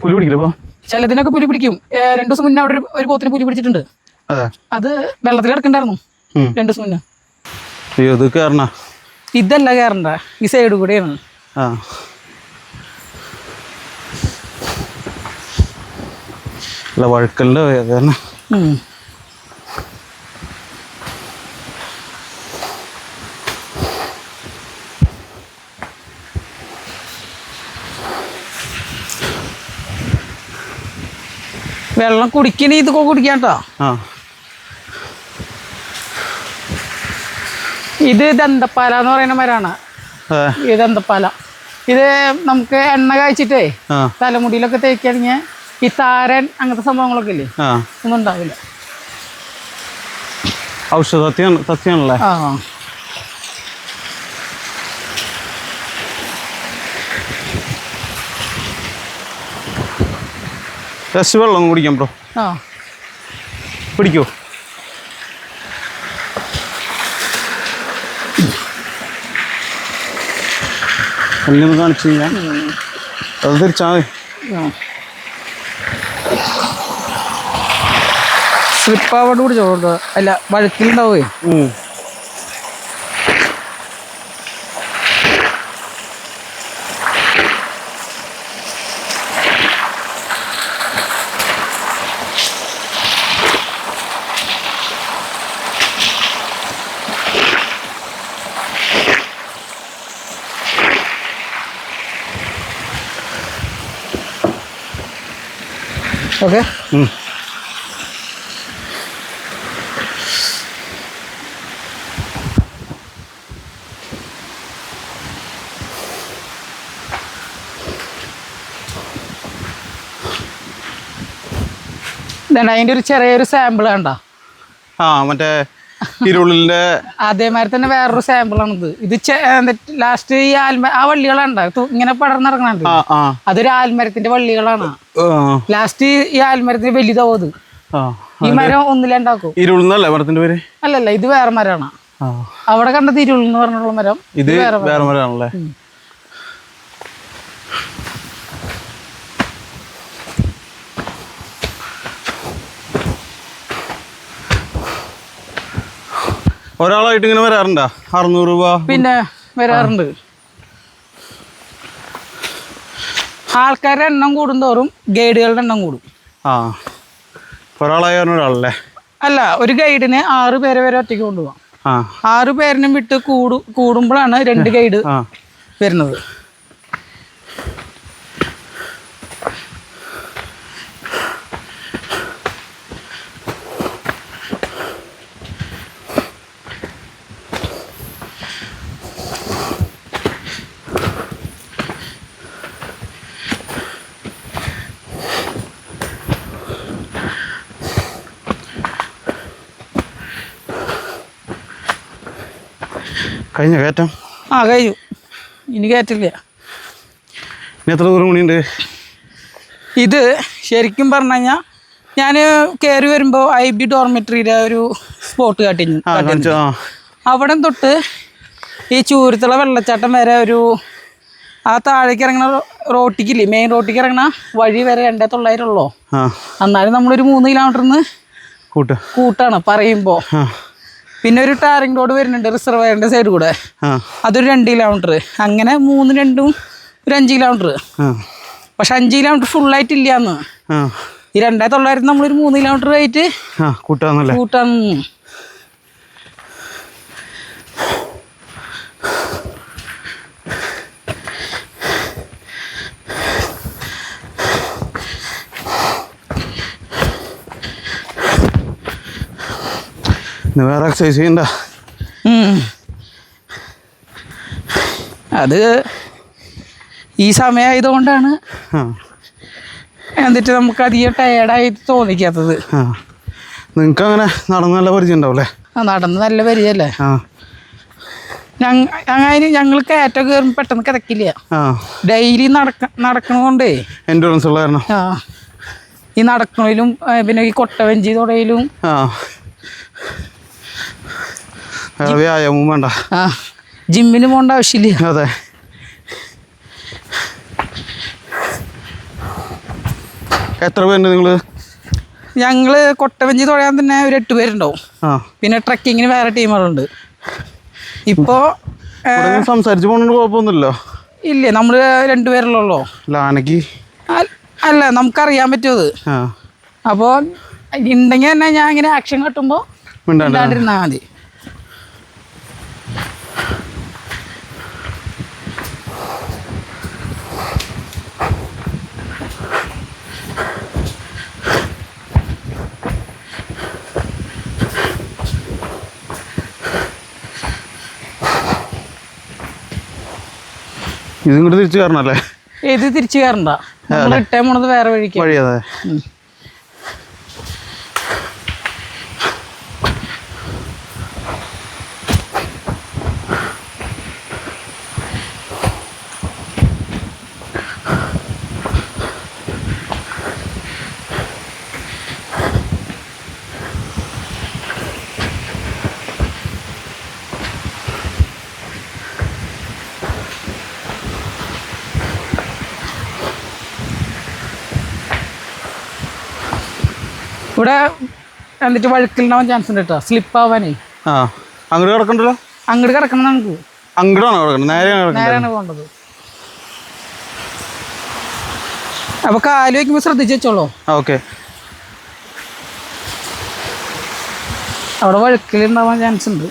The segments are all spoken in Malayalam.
പുലി പിടിക്കില്ല ചിലതിനൊക്കെ പുലി പിടിക്കും. രണ്ടു ദിവസം മുന്നേ അവിടെ ഒരു- പോത്തിന് പുലി പിടിച്ചിട്ടുണ്ട്. അതെ. വെള്ളത്തിൽ കിടക്കണ്ടായിരുന്നു. രണ്ടു ദിവസം മുന്നേ. അയ്യോ ഇത് കയറണ ഇതല്ല കേറണ്ട. ഈ സൈഡ് കൂടെയാണ്. വഴുക്കലിന്റെ വേദന. വെള്ളം കുടിക്കണ ഇത് കുടിക്കാം കേട്ടോ ഇത് ദന്തപ്പാല എന്ന് പറയുന്ന മരാണ്. ഈ ദന്തപ്പാല. ഇത് നമുക്ക് എണ്ണ കാய்ച്ചിട്ടേ ആ. തലമുടിയിലൊക്കെ തേക്കുകയാണെങ്കിൽ ഈ താരൻ അങ്ങനത്തെ സംഭവങ്ങളൊക്കെ ഇല്ലേ? ഒന്നും ഉണ്ടാവില്ല. ഔഷധ സത്യം സത്യമാണല്ലേ ആ. ജസ്റ്റ് വെള്ളം കുടിക്കാം ബ്രോ ആ. പിടിക്കോ. എന്നെ കാണിച്ചു കഴിഞ്ഞാൽ അത് തിരിച്ചാൽ സ്ലിപ്പാവോട് കൂടി ചോറുണ്ടോ അല്ല വഴുക്കിലുണ്ടാവേ ഓക്കെ. അതിന്റെ ഒരു ചെറിയൊരു സാമ്പിൾ കണ്ടോ? ആ മറ്റേ ഇരുളിന്റെ അതേമാതിരി തന്നെ വേറൊരു സാമ്പിൾ ആണ് ഇത് ലാസ്റ്റ് ഈ ആൽമ ആ വള്ളികളുണ്ട് ഇങ്ങനെ പടർന്നിറങ്ങണുണ്ട്. അതൊരു ആൽമരത്തിന്റെ വള്ളികളാണ്. ലാസ്റ്റ് ഈ ആൽമരത്തിന് വലുതാവും അത്. ഈ മരം ഒന്നിലുണ്ടാക്കും ഇരുളെന്നല്ലേ മരത്തിന്റെ പേര്? അല്ലല്ല ഇത് വേറെ മരമാണ് അവിടെ കണ്ടത് ഇരുളെന്ന് എന്ന് പറഞ്ഞുള്ള മരം. ഇത് വേറെ മരമാണല്ലേ ഒരാളായിട്ട് ഇങ്ങനെ വരാറുണ്ടോ? അറുന്നൂറ് രൂപ? പിന്നെ വരാറുണ്ട്. ആൾക്കാരുടെ എണ്ണം കൂടുന്തോറും ഗൈഡുകളുടെ എണ്ണം കൂടും. ആ. ഒരാളായ ഒരാളല്ലേ? അല്ല ഒരു ഗൈഡിന് ആറ് പേരെ വരെ ഒറ്റയ്ക്ക് കൊണ്ടുപോകാം ആറ് പേരിനും വിട്ട് കൂടു കൂടുമ്പോഴാണ് രണ്ട് ഗൈഡ് വരുന്നത്. കഴിഞ്ഞ കയറ്റം? ആ കഴിഞ്ഞു. ഇനി കയറ്റില്ല. ഇനി എത്ര ദൂരം കൂടിയുണ്ട് ഇത് ശരിക്കും പറഞ്ഞു കഴിഞ്ഞാൽ ഞാൻ കയറി വരുമ്പോൾ ഐ ബി ഡോർമെട്രിയുടെ ഒരു സ്പോട്ട് കാട്ടിഞ്ഞു. അവിടെ തൊട്ട് ഈ ചൂരത്തുള്ള വെള്ളച്ചാട്ടം വരെ ഒരു ആ താഴേക്ക് ഇറങ്ങണ റോട്ടിക്കില്ലേ മെയിൻ റോട്ടിക്ക് ഇറങ്ങണ വഴി വരെ രണ്ടേ തൊള്ളായിരം ഉള്ളോ? ആ. എന്നാലും നമ്മളൊരു മൂന്ന് കിലോമീറ്ററിന്ന് കൂട്ട്. കൂട്ടാണ് പറയുമ്പോൾ പിന്നെ ഒരു ടാറിംഗ് റോഡ് വരുന്നുണ്ട് റിസർവയറിന്റെ സൈഡ് കൂടെ. അതൊരു രണ്ട് കിലോമീറ്റർ അങ്ങനെ മൂന്ന് രണ്ടും ഒരു അഞ്ച് കിലോമീറ്റർ പക്ഷെ അഞ്ച് കിലോമീറ്റർ ഫുൾ ആയിട്ട് ഇല്ലാന്ന് ഈ രണ്ടായിരത്തി തൊള്ളായിരത്തി നമ്മളൊരു മൂന്ന് കിലോമീറ്റർ ആയിട്ട് ആ കൂട്ടാന്നല്ലേ? ഇന്ന് വേറെ എക്സസൈസ് ചെയ്യണ്ട. അത് ഈ സമയമായതുകൊണ്ടാണ് എന്നിട്ട് നമുക്ക് അധികം ടയർഡായി തോന്നിക്കാത്തത്. നിങ്ങൾക്ക് അങ്ങനെ നടന്ന് നല്ല പരിചയം ഉണ്ടാവും ആ നടന്ന് നല്ല പരിചയല്ലേ? അങ്ങനെ ഞങ്ങൾ കയറ്റം കയറുമ്പോൾ പെട്ടെന്ന് കിടക്കില്ല. ഡെയിലി നടക്ക നടക്കണതുകൊണ്ടേ എൻഡുറൻസ് ഉള്ള കാരണം. ആ. ഈ നടക്കണതിലും പിന്നെ ഈ കൊട്ടവഞ്ചി തുടയിലും വ്യായാമവും വേണ്ട. ആ ജിമ്മിന് പോകേണ്ട ആവശ്യമില്ല. അതെ. എത്ര പേരുണ്ട് നിങ്ങൾ ഞങ്ങൾ കൊട്ടവഞ്ചി തുഴയാൻ തന്നെ ഒരു എട്ട് പേരുണ്ടാവും. ആ. പിന്നെ ട്രക്കിങ്ങിന് വേറെ ടീമുകളുണ്ട്. ഇപ്പോ സംസാരിച്ചു പോകണോണ്ട് കുഴപ്പമൊന്നുമില്ലല്ലോ ഇല്ലേ നമ്മൾ രണ്ടുപേരല്ലോ അല്ല അല്ല നമുക്കറിയാൻ പറ്റുമത്. അപ്പോൾ ഉണ്ടെങ്കിൽ തന്നെ ഞാൻ ഇങ്ങനെ ആക്ഷൻ കട്ടുമ്പോൾ മതി. ഇത് ഇങ്ങോട്ട് തിരിച്ചു കയറണല്ലേ ഇത് തിരിച്ചു കയറണ്ട നമ്മൾ ഇട്ടേ പോണത് വേറെ വഴിക്ക്. വഴി ഇവിടെ എന്നിട്ട് വഴുക്കിലുണ്ടാവാൻ ചാൻസ് ഉണ്ട് കേട്ടോ സ്ലിപ്പ് ആവാനേ. ആ അങ്ങോട്ട് കിടക്കണ്ടല്ലോ? അങ്ങോട്ട് കിടക്കണം നമുക്ക്. അങ്ങോട്ടാണോ കിടക്കുന്നത് നേരെയാണ് നേരെയാണ് പോകേണ്ടത്. അപ്പൊ കാൽ വയ്ക്കുമ്പോൾ ശ്രദ്ധിച്ച് വെച്ചോളൂ. ഓക്കെ. അവിടെ വഴുക്കിലുണ്ടാവാൻ ചാൻസ് ഉണ്ട്.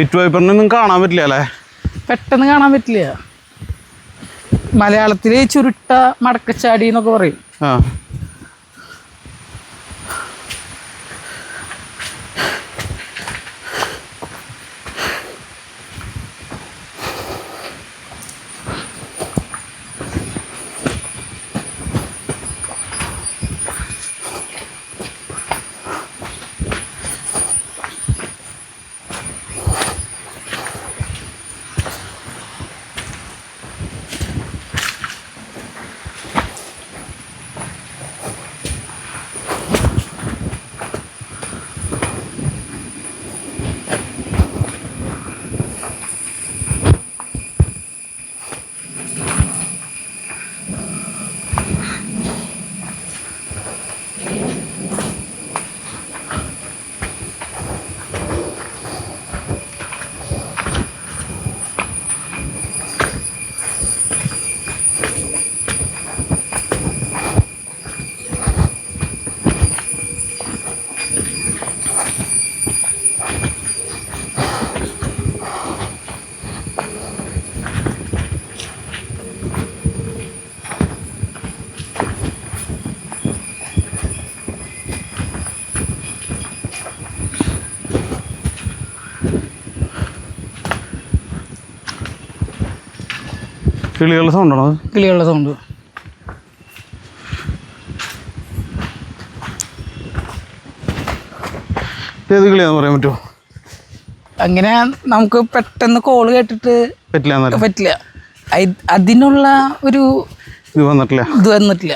പിറ്റ് വൈപ്പറിനൊന്നും കാണാൻ പറ്റില്ല അല്ലേ? പെട്ടെന്ന് കാണാൻ പറ്റില്ല. മലയാളത്തിലെ ചുരുട്ട മടക്കച്ചാടി എന്നൊക്കെ പറയും. കിളികളുടെ സൗണ്ടാണോ? കിളികളുടെ സൗണ്ട്. ഏത് കിളിയാന്ന് പറയാൻ പറ്റുമോ അങ്ങനെ നമുക്ക് പെട്ടെന്ന് കോൾ കേട്ടിട്ട് പറ്റില്ല പറ്റില്ല. അതിനുള്ള ഒരു ഇത് വന്നിട്ടില്ല. ഇത് വന്നിട്ടില്ല.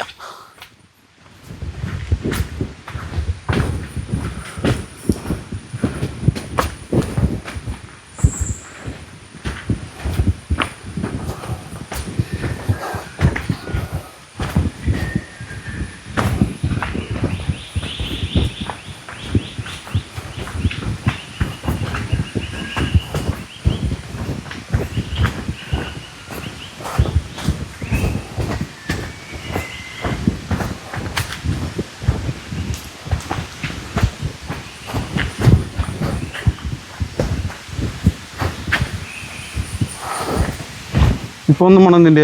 ഇപ്പോൾ ഒന്നും മണന്നില്ല.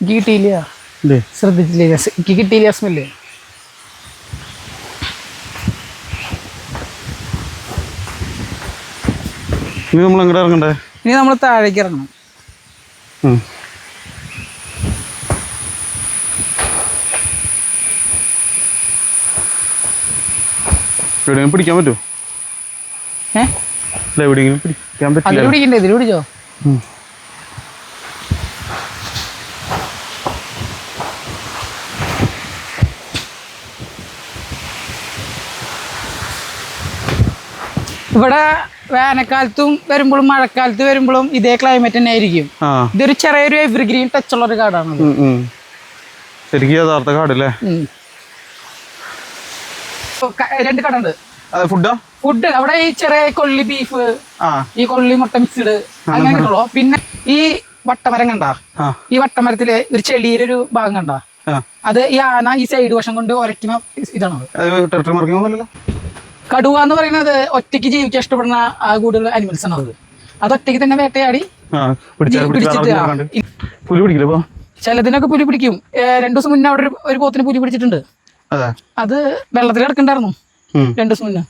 എനിക്ക് കിട്ടിയില്ല ശ്രദ്ധിച്ചില്ല. എനിക്ക് കിട്ടിയില്ല സ്മെല്ല് ഇനി നമ്മൾ എങ്ങോട്ട് ഇറങ്ങണ്ടേ? ഇനി നമ്മൾ താഴേക്ക് ഇറങ്ങണം. എവിടെയും പിടിക്കാൻ പറ്റുമോ? അല്ല എവിടെയെങ്കിലും പിടിക്കാൻ പറ്റില്ല പിടിക്കണ്ടേ? ഇതിൽ പിടിച്ചോ? ഇവിടെ വേനൽക്കാലത്തും വരുമ്പോഴും മഴക്കാലത്ത് വരുമ്പോഴും ഇതേ ക്ലൈമറ്റ് തന്നെ ആയിരിക്കും ഇതൊരു ചെറിയൊരു എവർഗ്രീൻ ടച്ച് ഉള്ള ഒരു കാടാണ്. ശരിക്കും യഥാർത്ഥ കാടല്ലേ? രണ്ട് കടണ്ട്. അതെ ഫുഡ് അവിടെ ഈ ചെറിയ കൊള്ളി ബീഫ് ഈ കൊള്ളി മുട്ട മിക്സ്ഡ് അങ്ങനെ കിട്ടുള്ളൂ പിന്നെ ഈ വട്ടമരം കണ്ട? ഈ വട്ടമരത്തിലെ ഒരു ചെളിയിലൊരു ഒരു ഭാഗം കണ്ട? അത് ഈ ആന ഈ സൈഡ് വശം കൊണ്ട് ഒരയ്ക്കുന്ന ഇതാണ് കടുവ എന്ന് പറയുന്നത് ഒറ്റയ്ക്ക് ജീവിക്കാൻ ഇഷ്ടപ്പെടുന്ന ആ കൂടുതൽ അനിമൽസ് ആണ്. അത്. അത് ഒറ്റയ്ക്ക് തന്നെ വേട്ടയാടി. പിടിച്ചിട്ട് പുലി പിടിക്കില്ല ചിലതിനൊക്കെ പുലി പിടിക്കും. രണ്ടു ദിവസം മുന്നേ അവിടെ ഒരു- പോത്തിന് പുലി പിടിച്ചിട്ടുണ്ട്. അതെ. വെള്ളത്തിൽ കിടക്കണ്ടായിരുന്നു. രണ്ടു ദിവസം മുന്നേ.